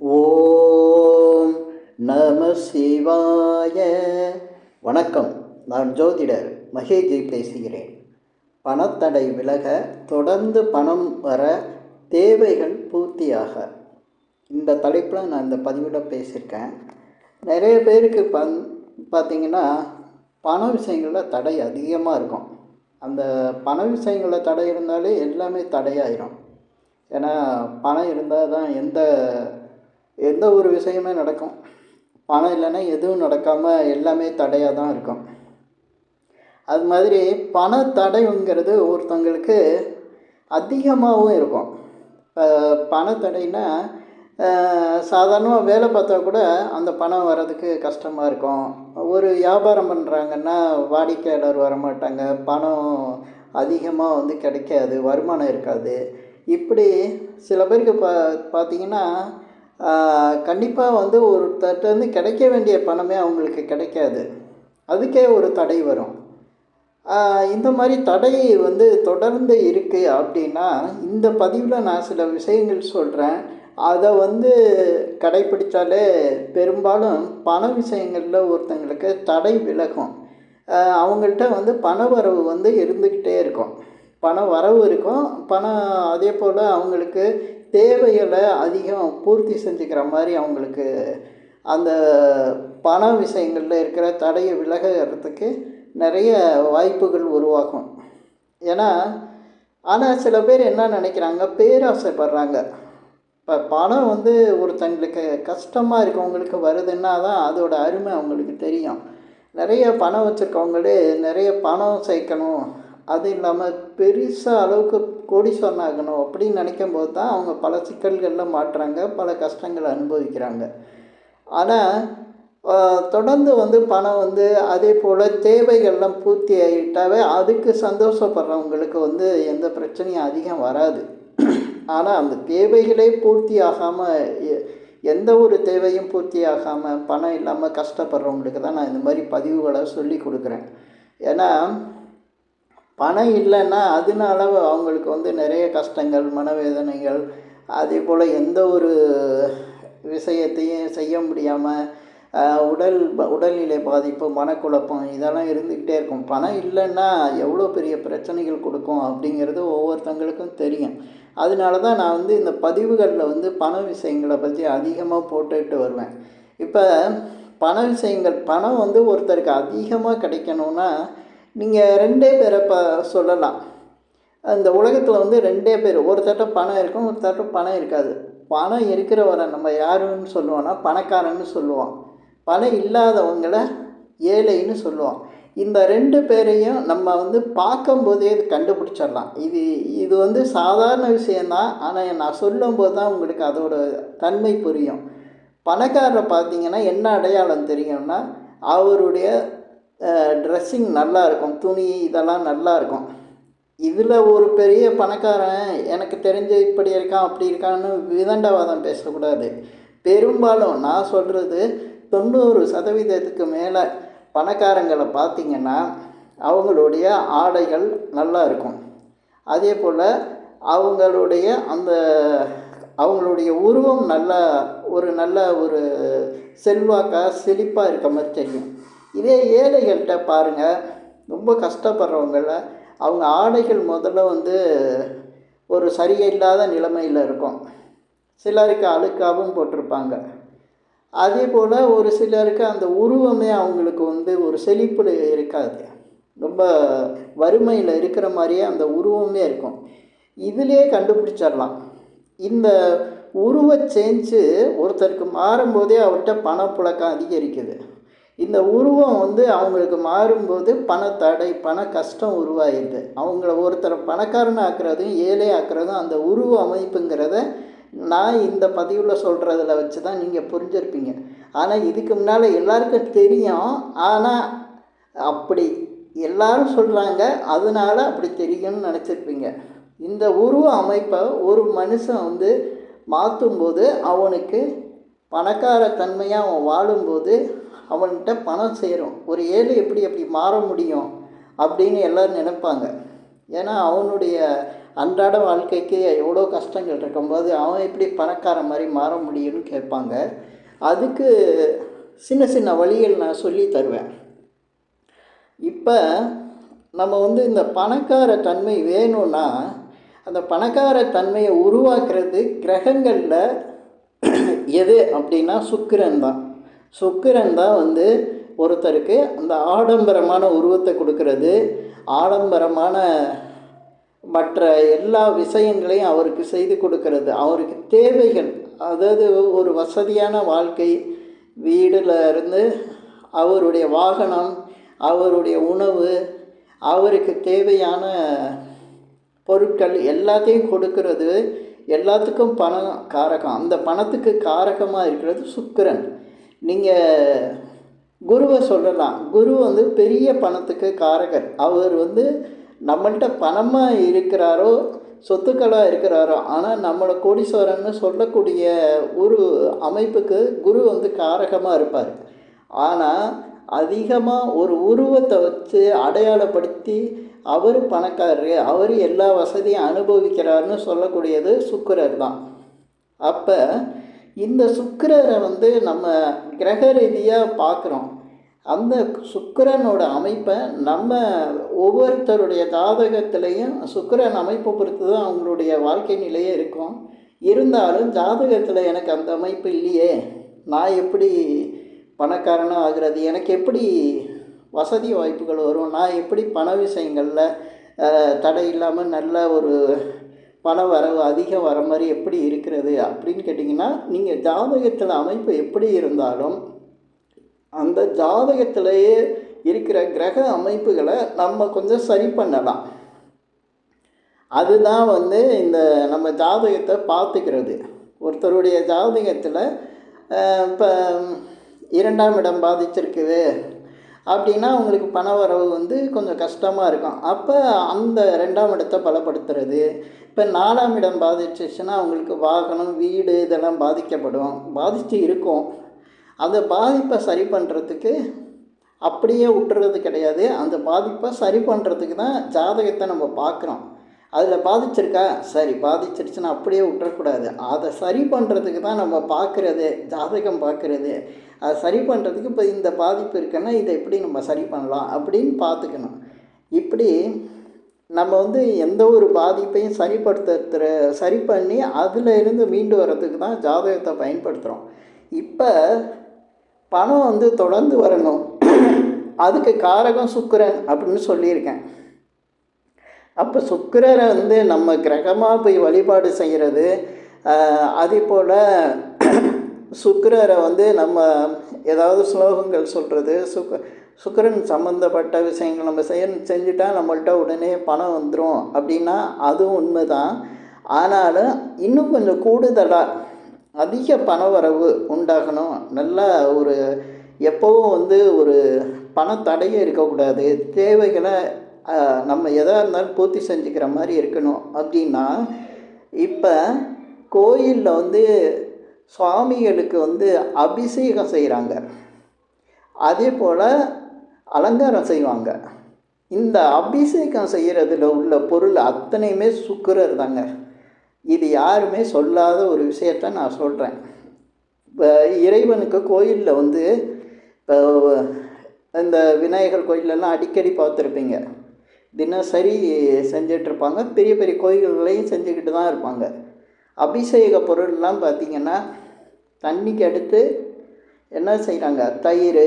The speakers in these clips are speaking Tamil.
ஓம் நம சிவாய. வணக்கம். நான் ஜோதிடர் மகேஜி பேசுகிறேன். பணத்தடை விலக தொடர்ந்து பணம் வர தேவைகள் பூர்த்தியாக. இந்த தலைப்பில் நான் இந்த பதிவில் பேசியிருக்கேன். நிறைய பேருக்கு பந் பார்த்திங்கன்னா பண விஷயங்களில் தடை அதிகமாக இருக்கும். அந்த பண விஷயங்களில் தடை இருந்தாலே எல்லாமே தடையாயிரும். ஏன்னா பணம் இருந்தால் தான் எந்த எந்த ஒரு விஷயமே நடக்கும். பணம் இல்லைன்னா எதுவும் நடக்காமல் எல்லாமே தடையாக தான் இருக்கும். அது மாதிரி பண தடைங்கிறது ஒருத்தவங்களுக்கு அதிகமாகவும் இருக்கும். இப்போ பணத்தடைனா சாதாரணமாக வேலை பார்த்தா கூட அந்த பணம் வர்றதுக்கு கஷ்டமாக இருக்கும். ஒரு வியாபாரம் பண்ணுறாங்கன்னா வாடிக்கையாளர் வரமாட்டாங்க. பணம் அதிகமாக வந்து கிடைக்காது வருமானம் இருக்காது. இப்படி சில பேருக்கு பா பார்த்தீங்கன்னா கண்டிப்பாக வந்து ஒருத்தர்கிட்டருந்து கிடைக்க வேண்டிய பணமே அவங்களுக்கு கிடைக்காது. அதுக்கே ஒரு தடை வரும். இந்த மாதிரி தடை வந்து தொடர்ந்து இருக்குது அப்படின்னா இந்த பதிவில் நான் சில விஷயங்கள் சொல்கிறேன் அதை வந்து கடைப்பிடித்தாலே பெரும்பாலும் பண விஷயங்களில் ஒருத்தங்களுக்கு தடை விலகும். அவங்கள்ட்ட வந்து பண வரவு வந்து இருந்துக்கிட்டே இருக்கும். பண வரவு இருக்கும். பணம் அதே போல் அவங்களுக்கு தேவைகளை அதிகம் பூர்த்தி செஞ்சுக்கிற மாதிரி அவங்களுக்கு அந்த பண விஷயங்களில் இருக்கிற தடையை விலகிறதுக்கு நிறைய வாய்ப்புகள் உருவாகும். ஏன்னா ஆனால் சில பேர் என்ன நினைக்கிறாங்க? பேராசைப்படுறாங்க. இப்போ பணம் வந்து ஒருத்தங்களுக்கு கஷ்டமாக இருக்கவங்களுக்கு வருதுன்னா தான் அதோட அருமை அவங்களுக்கு தெரியும். நிறைய பணம் வச்சுருக்கவங்களே நிறைய பணம் சேர்க்கணும். அது இல்லாமல் பெருசாக அளவுக்கு கோடீஸ்வரன் ஆகணும் அப்படின்னு நினைக்கும் போது தான் அவங்க பல சிக்கல்களில் மாட்டுறாங்க பல கஷ்டங்களை அனுபவிக்கிறாங்க. ஆனால் தொடர்ந்து வந்து பணம் வந்து அதே போல் தேவைகள்லாம் பூர்த்தி ஆகிட்டாவே அதுக்கு சந்தோஷப்படுறவங்களுக்கு வந்து எந்த பிரச்சனையும் அதிகம் வராது. ஆனால் அந்த தேவைகளே பூர்த்தி ஆகாமல் எந்த ஒரு தேவையும் பூர்த்தி ஆகாமல் பணம் இல்லாமல் கஷ்டப்படுறவங்களுக்கு தான் நான் இந்த மாதிரி பதிவுகளை சொல்லி கொடுக்குறேன். ஏன்னா பணம் இல்லைன்னா அதனால அவங்களுக்கு வந்து நிறைய கஷ்டங்கள் மனவேதனைகள் அதே போல் எந்த ஒரு விஷயத்தையும் செய்ய முடியாமல் உடல் உடல்நிலை பாதிப்பு மனக்குழப்பம் இதெல்லாம் இருந்துக்கிட்டே இருக்கும். பணம் இல்லைன்னா எவ்வளோ பெரிய பிரச்சனைகள் கொடுக்கும் அப்படிங்கிறது ஒவ்வொருத்தங்களுக்கும் தெரியும். அதனால தான் நான் வந்து இந்த பதிவுகளில் வந்து பண விஷயங்களை பற்றி அதிகமாக போட்டுக்கிட்டு வருவேன். இப்போ பண விஷயங்கள் பணம் வந்து ஒருத்தருக்கு அதிகமாக கிடைக்கணுன்னா நீங்கள் ரெண்டே பேரை ப சொல்லலாம். அந்த உலகத்தில் வந்து ரெண்டே பேர் ஒருத்தட்ட பணம் இருக்கும் ஒருத்தட்ட பணம் இருக்காது. பணம் இருக்கிறவரை நம்ம யாருன்னு சொல்லுவோன்னா பணக்காரன்னு சொல்லுவோம். பணம் இல்லாதவங்களை ஏழைன்னு சொல்லுவோம். இந்த ரெண்டு பேரையும் நம்ம வந்து பார்க்கும்போதே இது கண்டுபிடிச்சிடலாம். இது இது வந்து சாதாரண விஷயந்தான் ஆனால் நான் சொல்லும்போது தான் உங்களுக்கு அதோட தன்மை புரியும். பணக்காரரை பார்த்தீங்கன்னா என்ன அடையாளம் தெரியும்னா அவருடைய ட்ரெஸ்ஸிங் நல்லா இருக்கும் துணி இதெல்லாம் நல்லா இருக்கும் இதில் ஒரு பெரிய பணக்காரன் எனக்கு தெரிஞ்ச இப்படி இருக்கான் அப்படி இருக்கான்னு விதண்டவாதம் பேசக்கூடாது. பெரும்பாலும் நான் சொல்கிறது தொண்ணூறு சதவீதத்துக்கு மேலே பணக்காரங்களை பார்த்திங்கன்னா அவங்களுடைய ஆடைகள் நல்லா இருக்கும் அதே போல் அவங்களுடைய அந்த அவங்களுடைய உருவம் நல்ல ஒரு நல்ல ஒரு செல்வாக்காக செழிப்பாக இருக்க மாதிரி தெரியும். இதே ஏழைகள்கிட்ட பாருங்கள் ரொம்ப கஷ்டப்படுறவங்கள அவங்க ஆடைகள் முதல்ல வந்து ஒரு சரியில்லாத நிலைமையில் இருக்கும். சிலருக்கு அழுக்காகவும் போட்டிருப்பாங்க. அதே போல் ஒரு சிலருக்கு அந்த உருவமே அவங்களுக்கு வந்து ஒரு செழிப்பில் இருக்காது. ரொம்ப வறுமையில் இருக்கிற மாதிரியே அந்த உருவமே இருக்கும். இதிலே கண்டுபிடிச்சிடலாம். இந்த உருவ சேஞ்சு ஒருத்தருக்கு மாறும்போதே அவர்கிட்ட பணப்புழக்கம் அதிகரிக்குது. இந்த உருவம் வந்து அவங்களுக்கு மாறும்போது பணத்தடை பண கஷ்டம் உருவாகிடுது அவங்கள ஒருத்தரை பணக்காரன் ஆக்குறதும் ஏழை ஆக்குறதும் அந்த உருவ அமைப்புங்கிறத நான் இந்த பதிவில் சொல்கிறதில் வச்சு தான் நீங்கள் புரிஞ்சிருப்பீங்க. ஆனால் இதுக்கு முன்னால் எல்லாருக்கும் தெரியும். ஆனால் அப்படி எல்லாரும் சொல்கிறாங்க அதனால் அப்படி தெரியும்னு நினச்சிருப்பீங்க. இந்த உருவ அமைப்பை ஒரு மனுஷன் வந்து மாற்றும்போது அவனுக்கு பணக்கார தன்மையாக அவன் வாழும்போது அவன்கிட்ட பணம் சேரும். ஒரு ஏழை எப்படி எப்படி மாற முடியும் அப்படின்னு எல்லோரும் நினைப்பாங்க. ஏன்னா அவனுடைய அன்றாட வாழ்க்கைக்கு எவ்வளோ கஷ்டங்கள் இருக்கும்போது அவன் எப்படி பணக்காரன் மாதிரி மாற முடியும்னு கேட்பாங்க. அதுக்கு சின்ன சின்ன வழிகள் நான் சொல்லி தருவேன். இப்போ நம்ம வந்து இந்த பணக்கார தன்மை வேணும்னா அந்த பணக்கார தன்மையை உருவாக்குறது கிரகங்களில் எது அப்படின்னா சுக்கிரன் தான். சுக்கிரன் தான் வந்து ஒருத்தருக்கு அந்த ஆடம்பரமான உருவத்தை கொடுக்கறது ஆடம்பரமான மற்ற எல்லா விஷயங்களையும் அவருக்கு செய்து கொடுக்கறது. அவருக்கு தேவைகள் அதாவது ஒரு வசதியான வாழ்க்கை வீடில் இருந்து அவருடைய வாகனம் அவருடைய உணவு அவருக்கு தேவையான பொருட்கள் எல்லாத்தையும் கொடுக்கறது. எல்லாத்துக்கும் பணம் காரகம். அந்த பணத்துக்கு காரகமாக இருக்கிறது சுக்கிரன். நீங்கள் குருவை சொல்லலாம். குரு வந்து பெரிய பணத்துக்கு காரகர். அவர் வந்து நம்மள்கிட்ட பணமாக இருக்கிறாரோ சொத்துக்களாக இருக்கிறாரோ ஆனால் நம்மளை கோடீஸ்வரன்னு சொல்லக்கூடிய ஒரு அமைப்புக்கு குரு வந்து காரகமாக இருப்பார். ஆனால் அதிகமாக ஒரு உருவத்தை வச்சு அடையாளப்படுத்தி அவர் பணக்காரரு அவர் எல்லா வசதியும் அனுபவிக்கிறாருன்னு சொல்லக்கூடியது சுக்கரர் தான். அப்போ இந்த சுக்கரரை வந்து நம்ம கிரக ரீதியாக பார்க்குறோம். அந்த சுக்கரனோட அமைப்பை நம்ம ஒவ்வொருத்தருடைய ஜாதகத்திலையும் சுக்கரன் அமைப்பை பொறுத்து தான் அவங்களுடைய வாழ்க்கை நிலையே இருக்கும். இருந்தாலும் ஜாதகத்தில் எனக்கு அந்த அமைப்பு இல்லையே. நான் எப்படி பணக்காரனாக ஆகிறது? எனக்கு எப்படி வசதி வாய்ப்புகள் வரும்? நான் எப்படி பண விஷயங்களில் தடை இல்லாமல் நல்ல ஒரு பண வரவு அதிகம் வர மாதிரி எப்படி இருக்கிறது அப்படின்னு கேட்டிங்கன்னா நீங்கள் ஜாதகத்தில் அமைப்பு எப்படி இருந்தாலும் அந்த ஜாதகத்திலேயே இருக்கிற கிரக அமைப்புகளை நம்ம கொஞ்சம் சரி பண்ணலாம். அதுதான் வந்து இந்த நம்ம ஜாதகத்தை பார்த்துக்கிறது. ஒருத்தருடைய ஜாதகத்தில் இப்போ இரண்டாம் இடம் பாதிச்சிருக்குது. அப்படின்னா அவங்களுக்கு பண வரவு வந்து கொஞ்சம் கஷ்டமாக இருக்கும். அப்போ அந்த ரெண்டாம் இடத்தை பலப்படுத்துறது. இப்போ நாலாம் இடம் பாதிச்சிச்சுன்னா அவங்களுக்கு வாகனம் வீடு இதெல்லாம் பாதிக்கப்படும். பாதித்து இருக்கும். அந்த பாதிப்பை சரி பண்ணுறதுக்கு அப்படியே விட்டுறது கிடையாது. அந்த பாதிப்பை சரி பண்ணுறதுக்கு தான் ஜாதகத்தை நம்ம பார்க்குறோம். அதில் பாதிச்சிருக்கா? சரி பாதிச்சிருச்சுன்னா அப்படியே விட்டுறக்கூடாது. அதை சரி பண்ணுறதுக்கு தான் நம்ம பார்க்குறது ஜாதகம் பார்க்குறது. அதை சரி பண்ணுறதுக்கு இப்போ இந்த பாதிப்பு இருக்குன்னா இதை எப்படி நம்ம சரி பண்ணலாம் அப்படின்னு பார்த்துக்கணும். இப்படி நம்ம வந்து எந்த ஒரு பாதிப்பையும் சரிப்படுத்துற சரி பண்ணி அதில் இருந்து மீண்டு வர்றதுக்கு தான் ஜாதகத்தை பயன்படுத்துகிறோம் இப்போ பணம் வந்து தொடர்ந்து வரணும். அதுக்கு காரகம் சுக்கரன் அப்படின்னு சொல்லியிருக்கேன். அப்போ சுக்கரரை வந்து நம்ம கிரகமாக போய் வழிபாடு செய்கிறது அதே போல் சுக்கிரரை வந்து நம்ம ஏதாவது ஸ்லோகங்கள் சொல்கிறது சுக்க சுக்கிரன் சம்மந்தப்பட்ட விஷயங்கள் நம்ம செய்ய செஞ்சுட்டா நம்மள்ட்ட உடனே பணம் வந்துடும் அப்படின்னா அதுவும் உண்மை தான் ஆனாலும் இன்னும் கொஞ்சம் கூடுதலாக அதிக பணவரவு உண்டாகணும். நல்ல ஒரு எப்போவும் வந்து ஒரு பணத்தடையே இருக்கக்கூடாது. தேவைகளை நம்ம எதாக இருந்தாலும் பூர்த்தி செஞ்சுக்கிற மாதிரி இருக்கணும். அப்படின்னா இப்போ கோயிலில் வந்து சுவாமிகளுக்கு வந்து அபிஷேகம் செய்கிறாங்க அதே போல் அலங்காரம் செய்வாங்க. இந்த அபிஷேகம் செய்கிறதுல உள்ள பொருள் அத்தனையுமே சுக்கரர் தாங்க. இது யாருமே சொல்லாத ஒரு விஷயத்த நான் சொல்கிறேன் இப்போ இறைவனுக்கு கோயிலில் வந்து இப்போ இந்த விநாயகர் கோயிலெல்லாம் அடிக்கடி பார்த்துருப்பீங்க. தினசரி செஞ்சிட்ருப்பாங்க. பெரிய பெரிய கோயில்களையும் செஞ்சுக்கிட்டு தான் இருப்பாங்க. அபிஷேக பொருள்லாம் பார்த்திங்கன்னா தண்ணிக்கு அடுத்து என்ன செய்கிறாங்க தயிர்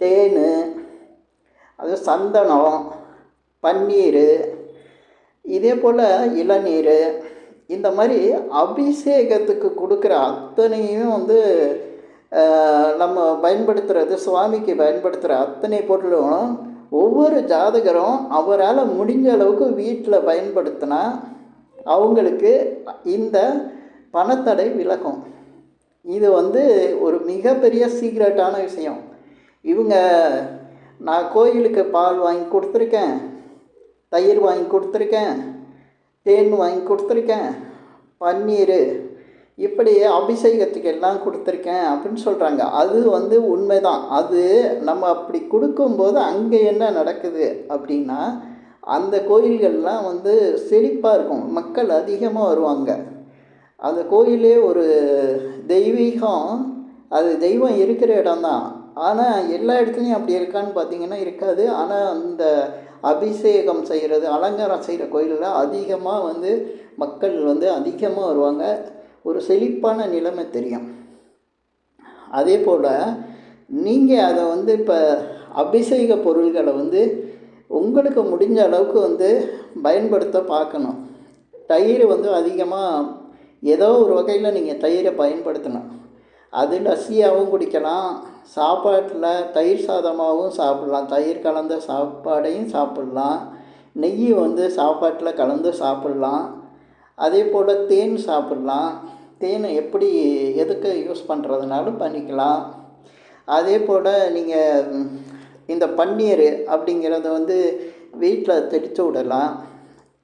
தேன் அது சந்தனம் பன்னீர் இதே போல் இளநீர் இந்த மாதிரி அபிஷேகத்துக்கு கொடுக்குற அத்தனையும் வந்து நம்ம பயன்படுத்துகிறது சுவாமிக்கு பயன்படுத்துகிற அத்தனை பொருளும் ஒவ்வொரு ஜாதகரும் அவரால் முடிஞ்ச அளவுக்கு வீட்டில் பயன்படுத்தினா அவங்களுக்கு இந்த பணத்தடை விலகும். இது வந்து ஒரு மிகப்பெரிய சீக்ரெட்டான விஷயம். இவங்க நான் கோயிலுக்கு பால் வாங்கி கொடுத்துருக்கேன் தயிர் வாங்கி கொடுத்துருக்கேன் தேன் வாங்கி கொடுத்துருக்கேன் பன்னீர் இப்படி அபிஷேகத்துக்கு எல்லாம் கொடுத்துருக்கேன் அப்படின்னு சொல்கிறாங்க அது வந்து உண்மைதான். அது நம்ம அப்படி கொடுக்கும்போது அங்கே என்ன நடக்குது அப்படின்னா அந்த கோயில்கள்லாம் வந்து செழிப்பாக இருக்கும். மக்கள் அதிகமாக வருவாங்க. அந்த கோயிலே ஒரு தெய்வீகம் அது தெய்வம் இருக்கிற இடம்தான். ஆனால் எல்லா இடத்துலையும் அப்படி இருக்கான்னு பார்த்தீங்கன்னா இருக்காது. ஆனால் அந்த அபிஷேகம் செய்கிறது அலங்காரம் செய்கிற கோயிலில் அதிகமாக வந்து மக்கள் வந்து அதிகமாக வருவாங்க. ஒரு செழிப்பான நிலைமை தெரியும். அதே போல் நீங்கள் அதை வந்து இப்போ அபிஷேக பொருள்களை வந்து உங்களுக்கு முடிஞ்ச அளவுக்கு வந்து பயன்படுத்த பார்க்கணும். தயிர் வந்து அதிகமாக ஏதோ ஒரு வகையில் நீங்கள் தயிரை பயன்படுத்தணும். அது லஸ்ஸியாகவும் குடிக்கலாம் சாப்பாட்டில் தயிர் சாதமாகவும் சாப்பிட்லாம் தயிர் கலந்த சாப்பாடையும் சாப்பிட்லாம் நெய் வந்து சாப்பாட்டில் கலந்து சாப்பிட்லாம். அதே போல் தேன் சாப்பிட்லாம். தேனை எப்படி எதுக்கு யூஸ் பண்ணுறதுனாலும் பண்ணிக்கலாம். அதே போல் நீங்கள் இந்த பன்னீர் அப்படிங்கிறத வந்து வீட்டில் தெளித்து விடலாம்.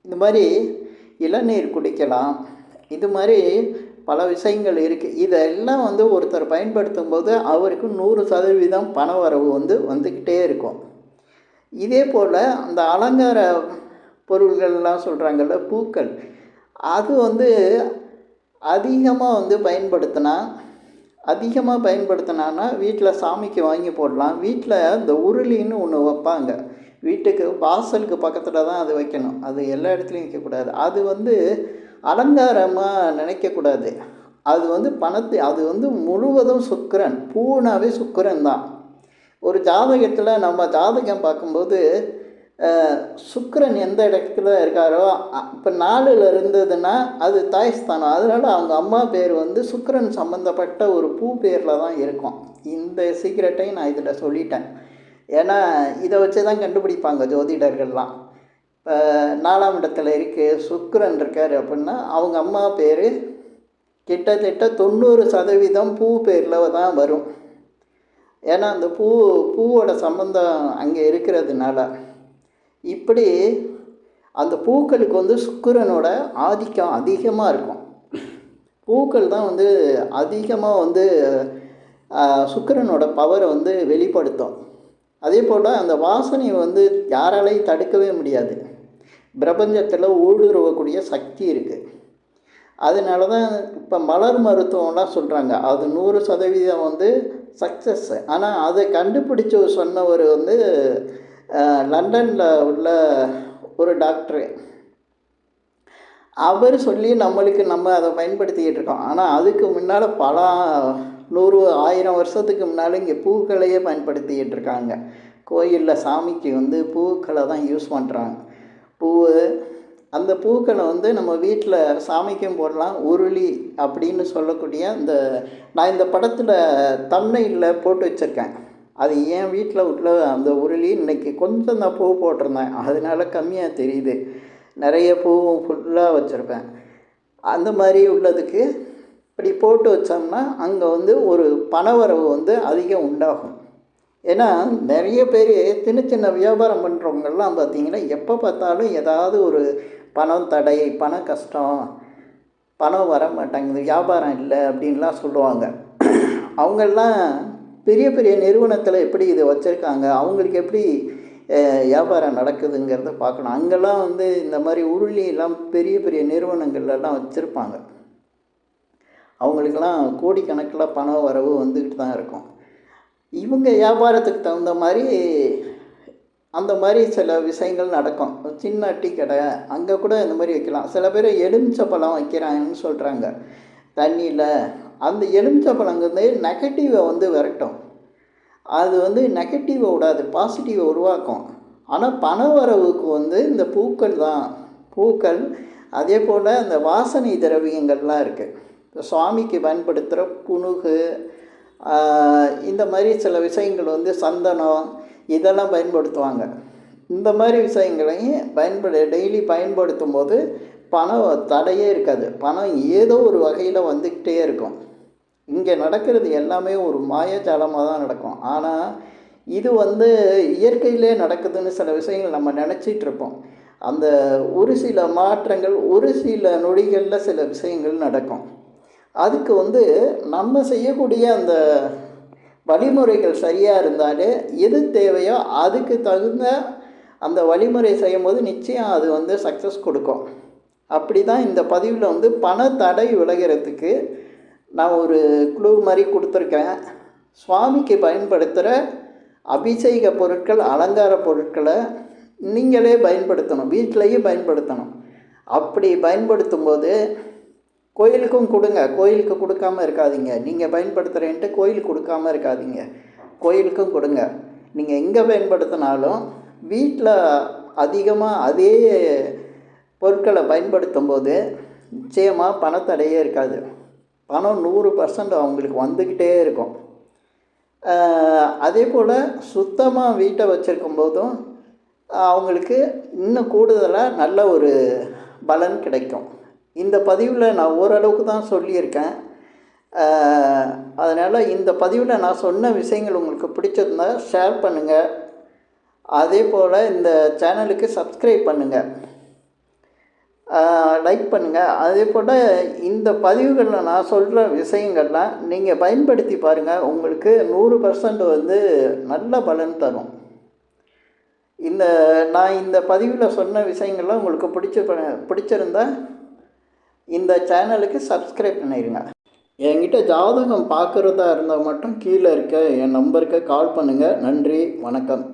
இந்த மாதிரி இளநீர் குடிக்கலாம். இது மாதிரி பல விஷயங்கள் இருக்குது இதெல்லாம் வந்து ஒருத்தர் பயன்படுத்தும் போது அவருக்கு நூறு சதவீதம் பண வரவு வந்து வந்துக்கிட்டே இருக்கும். இதே போல் அந்த அலங்கார பொருள்கள்லாம் சொல்கிறாங்கல்ல பூக்கள். அது வந்து அதிகமாக வந்து பயன்படுத்தினா அதிகமாக பயன்படுத்தினான்னா வீட்டில் சாமிக்கு வாங்கி போடலாம். வீட்டில் இந்த உருளின்னு ஒன்று வைப்பாங்க. வீட்டுக்கு வாசலுக்கு பக்கத்தில் தான் அது வைக்கணும். அது எல்லா இடத்துலையும் வைக்கக்கூடாது. அது வந்து அலங்காரமாக நினைக்கக்கூடாது. அது வந்து பணத்தை அது வந்து முழுவதும் சுக்கிரன் பூனாவே சுக்கிரன் தான். ஒரு ஜாதகத்தில் நம்ம ஜாதகம் பார்க்கும்போது சுக்கரன் எந்த இடத்துல இருக்காரோ இப்போ நாளில் இருந்ததுன்னா அது தாய்ஸ்தானம் அதனால் அவங்க அம்மா பேர் வந்து சுக்கரன் சம்மந்தப்பட்ட ஒரு பூ பேரில் தான் இருக்கும். இந்த சீக்கிரட்டையும் நான் இதில் சொல்லிட்டேன். ஏன்னா இதை வச்சு தான் கண்டுபிடிப்பாங்க ஜோதிடர்கள்லாம். இப்போ நாலாம் இடத்துல இருக்குது சுக்கரன் இருக்கார் அப்படின்னா அவங்க அம்மா பேர் கிட்டத்தட்ட தொண்ணூறு சதவீதம் பூ பேரில் தான் வரும். ஏன்னா அந்த பூ பூவோட சம்மந்தம் அங்கே இருக்கிறதுனால. இப்படி அந்த பூக்களுக்கு வந்து சுக்கிரனோட ஆதிக்கம் அதிகமாக இருக்கும். பூக்கள் தான் வந்து அதிகமாக வந்து சுக்கிரனோட பவரை வந்து வெளிப்படுத்தும். அதே போல் அந்த வாசனையை வந்து யாராலையும் தடுக்கவே முடியாது. பிரபஞ்சத்தில் ஊடுருவக்கூடிய சக்தி இருக்குது அதனால தான் இப்போ மலர் மருத்துவம்லாம் சொல்கிறாங்க அது நூறு சதவீதம் வந்து சக்ஸஸ் ஆனால் அதை கண்டுபிடிச்சு சொன்னவர் வந்து லண்டனில் உள்ள ஒரு டாக்டரு. அவர் சொல்லி நம்மளுக்கு நம்ம அதை பயன்படுத்திக்கிட்டு இருக்கோம். ஆனால் அதுக்கு முன்னால் பல நூறு ஆயிரம் வருஷத்துக்கு முன்னால் இங்கே பூக்களையே பயன்படுத்திக்கிட்டு இருக்காங்க. கோயிலில் சாமிக்கு வந்து பூக்களை தான் யூஸ் பண்ணுறாங்க பூ அந்த பூக்களை வந்து நம்ம வீட்டில் சாமிக்கும் போடலாம். உருளி அப்படின்னு சொல்லக்கூடிய அந்த நான் இந்த படத்தில் தம்னையில் போட்டு வச்சுருக்கேன். அது என் வீட்டில் உள்ள அந்த உருளி இன்னைக்கு கொஞ்சம் தான் பூ போட்டிருந்தேன். அதனால கம்மியாக தெரியுது. நிறைய பூவும் ஃபுல்லாக வச்சுருப்பேன். அந்த மாதிரி உள்ளதுக்கு இப்படி போட்டு வச்சோம்னா அங்கே வந்து ஒரு பணவரவு வந்து அதிகம் உண்டாகும். ஏன்னா நிறைய பேர் சின்ன சின்ன வியாபாரம் பண்ணுறவங்கெல்லாம் பார்த்திங்கன்னா எப்போ பார்த்தாலும் ஏதாவது ஒரு பணம் தடை பண கஷ்டம் பணம் வர மாட்டேங்குது வியாபாரம் இல்லை அப்படின்லாம் சொல்லுவாங்க. அவங்கெல்லாம் பெரிய பெரிய நிறுவனத்தில் எப்படி இதை வச்சுருக்காங்க? அவங்களுக்கு எப்படி வியாபாரம் நடக்குதுங்கிறத பார்க்கணும். அங்கெல்லாம் வந்து இந்த மாதிரி உருளியெல்லாம் பெரிய பெரிய நிறுவனங்கள்லாம் வச்சுருப்பாங்க. அவங்களுக்கெல்லாம் கோடிக்கணக்கில் பண வரவு வந்துக்கிட்டு தான் இருக்கும். இவங்க வியாபாரத்துக்கு தகுந்த மாதிரி அந்த மாதிரி சில விஷயங்கள் நடக்கும். சின்ன டீ கடை அங்கே கூட இந்த மாதிரி வைக்கலாம். சில பேர் எலுமிச்சை பழம் வைக்கிறாங்கன்னு சொல்கிறாங்க தண்ணியில் அந்த எலுமிச்சப்பழங்கிறது நெகட்டிவை வந்து விரட்டும். அது வந்து நெகட்டிவை விடாது பாசிட்டிவை உருவாக்கும். ஆனால் பணவரவுக்கு வந்து இந்த பூக்கள் தான். பூக்கள் அதே போல் அந்த வாசனை திரவியங்கள்லாம் இருக்குது சுவாமிக்கு பயன்படுத்துகிற புனுகு இந்த மாதிரி சில விஷயங்கள் வந்து சந்தனம் இதெல்லாம் பயன்படுத்துவாங்க. இந்த மாதிரி விஷயங்களையும் பயன்படு டெய்லி பயன்படுத்தும் போது பணம் தடையே இருக்காது. பணம் ஏதோ ஒரு வகையில் வந்துக்கிட்டே இருக்கும். இங்கே நடக்கிறது எல்லாமே ஒரு மாயஜாலமாக தான் நடக்கும். ஆனால் இது வந்து இயற்கையிலே நடக்குதுன்னு சில விஷயங்கள் நம்ம நினச்சிட்டு இருப்போம். அந்த ஒரு சில மாற்றங்கள் ஒரு சில நொடிகளில் சில விஷயங்கள் நடக்கும். அதுக்கு வந்து நம்ம செய்யக்கூடிய அந்த வழிமுறைகள் சரியாக இருந்தாலே எது தேவையோ அதுக்கு தகுந்த அந்த வழிமுறை செய்யும்போது நிச்சயம் அது வந்து சக்ஸஸ் கொடுக்கும். அப்படி தான் இந்த பதிவில் வந்து பண தடை விலகிறதுக்கு நான் ஒரு குழு மாதிரி கொடுத்துருக்கேன். சுவாமிக்கு பயன்படுத்துகிற அபிஷேக பொருட்கள் அலங்கார பொருட்களை நீங்களே பயன்படுத்தணும். வீட்டிலையும் பயன்படுத்தணும். அப்படி பயன்படுத்தும் போது கோயிலுக்கும் கொடுங்க. கோயிலுக்கு கொடுக்காம இருக்காதீங்க. நீங்கள் பயன்படுத்துகிறேன்ட்டு கோயிலுக்கு கொடுக்காம இருக்காதீங்க. கோயிலுக்கும் கொடுங்க. நீங்கள் எங்கே பயன்படுத்தினாலும் வீட்டில் அதிகமாக அதே பொருட்களை பயன்படுத்தும் போது நிச்சயமாக பணத்தடையே இருக்காது. பணம் நூறு பர்சன்ட் அவங்களுக்கு வந்துக்கிட்டே இருக்கும். அதே போல் சுத்தமாக வீட்டை வச்சுருக்கும் போதும் அவங்களுக்கு இன்னும் கூடுதலாக நல்ல ஒரு பலன் கிடைக்கும். இந்த பதிவில் நான் ஓரளவுக்கு தான் சொல்லியிருக்கேன். அதனால் இந்த பதிவில் நான் சொன்ன விஷயங்கள் உங்களுக்கு பிடிச்சிருந்தால் ஷேர் பண்ணுங்கள் அதே போல் இந்த சேனலுக்கு சப்ஸ்கிரைப் பண்ணுங்கள் லைக் பண்ணுங்கள் அதே போல் இந்த பதிவுகளில் நான் சொல்கிற விஷயங்கள்லாம் நீங்கள் பயன்படுத்தி பாருங்கள் உங்களுக்கு நூறு பர்சன்ட் வந்து நல்ல பலன் தரும். இந்த நான் இந்த பதிவில் சொன்ன விஷயங்கள்லாம் உங்களுக்கு பிடிச்ச பிடிச்சிருந்தா இந்த சேனலுக்கு சப்ஸ்கிரைப் பண்ணிடுங்க என்கிட்ட ஜாதகம் பார்க்குறதா இருந்தால் மட்டும் கீழே இருக்க என் நம்பருக்கு கால் பண்ணுங்கள் நன்றி வணக்கம்.